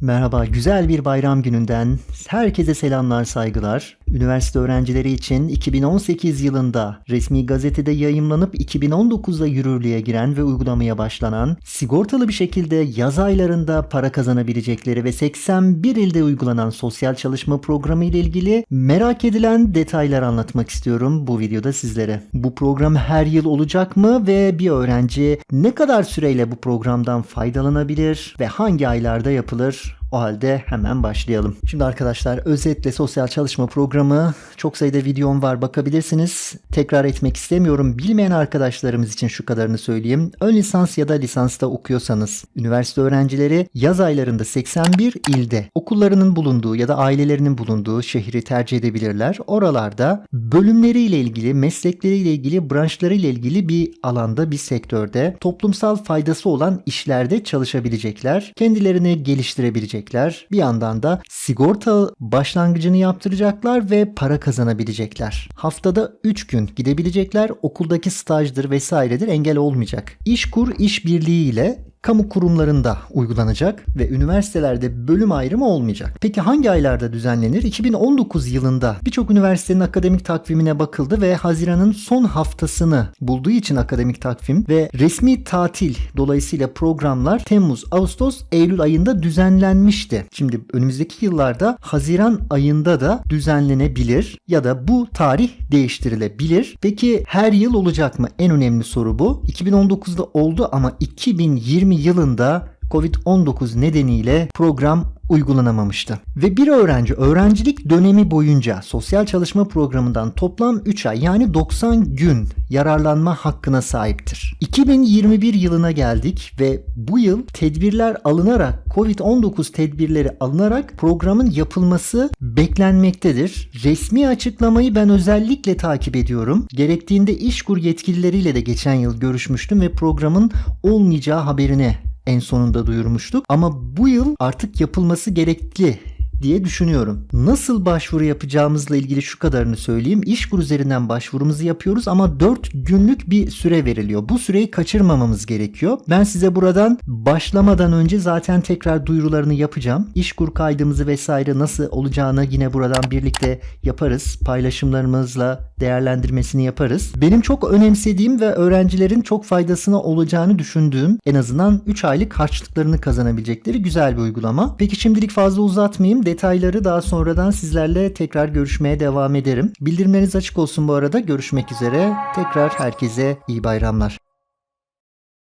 Merhaba, güzel bir bayram gününden herkese selamlar, saygılar. Üniversite öğrencileri için 2018 yılında resmi gazetede yayımlanıp 2019'da yürürlüğe giren ve uygulamaya başlanan, sigortalı bir şekilde yaz aylarında para kazanabilecekleri ve 81 ilde uygulanan sosyal çalışma programı ile ilgili merak edilen detaylar anlatmak istiyorum bu videoda sizlere. Bu program her yıl olacak mı ve bir öğrenci ne kadar süreyle bu programdan faydalanabilir ve hangi aylarda yapılır? O halde hemen başlayalım. Şimdi arkadaşlar özetle sosyal çalışma programı çok sayıda videom var bakabilirsiniz. Tekrar etmek istemiyorum. Bilmeyen arkadaşlarımız için şu kadarını söyleyeyim. Ön lisans ya da lisansta okuyorsanız üniversite öğrencileri yaz aylarında 81 ilde okullarının bulunduğu ya da ailelerinin bulunduğu şehri tercih edebilirler. Oralarda bölümleriyle ilgili, meslekleriyle ilgili, branşlarıyla ilgili bir alanda, bir sektörde toplumsal faydası olan işlerde çalışabilecekler. Kendilerini geliştirebilecekler. Bir yandan da sigorta başlangıcını yaptıracaklar ve para kazanabilecekler. Haftada 3 gün gidebilecekler. Okuldaki stajdır vesairedir engel olmayacak. İşkur işbirliği ile kamu kurumlarında uygulanacak ve üniversitelerde bölüm ayrımı olmayacak. Peki hangi aylarda düzenlenir? 2019 yılında birçok üniversitenin akademik takvimine bakıldı ve Haziran'ın son haftasını bulduğu için akademik takvim ve resmi tatil dolayısıyla programlar Temmuz, Ağustos, Eylül ayında düzenlenmişti. Şimdi önümüzdeki yıllarda Haziran ayında da düzenlenebilir ya da bu tarih değiştirilebilir. Peki her yıl olacak mı? En önemli soru bu. 2019'da oldu ama 2020 yılında Covid-19 nedeniyle program uygulanamamıştı. Ve bir öğrenci öğrencilik dönemi boyunca sosyal çalışma programından toplam 3 ay yani 90 gün yararlanma hakkına sahiptir. 2021 yılına geldik ve bu yıl tedbirler alınarak Covid-19 tedbirleri alınarak programın yapılması beklenmektedir. Resmi açıklamayı ben özellikle takip ediyorum. Gerektiğinde İşkur yetkilileriyle de geçen yıl görüşmüştüm ve programın olmayacağı haberini en sonunda duyurmuştuk. Ama bu yıl artık yapılması gerekli diye düşünüyorum. Nasıl başvuru yapacağımızla ilgili şu kadarını söyleyeyim. İşkur üzerinden başvurumuzu yapıyoruz ama 4 günlük bir süre veriliyor. Bu süreyi kaçırmamamız gerekiyor. Ben size buradan başlamadan önce zaten tekrar duyurularını yapacağım. İşkur kaydımızı vesaire nasıl olacağını yine buradan birlikte yaparız. Paylaşımlarımızla değerlendirmesini yaparız. Benim çok önemsediğim ve öğrencilerin çok faydasına olacağını düşündüğüm en azından 3 aylık harçlıklarını kazanabilecekleri güzel bir uygulama. Peki şimdilik fazla uzatmayayım. Detayları daha sonradan sizlerle tekrar görüşmeye devam ederim. Bildirimleriniz açık olsun bu arada. Görüşmek üzere. Tekrar herkese iyi bayramlar.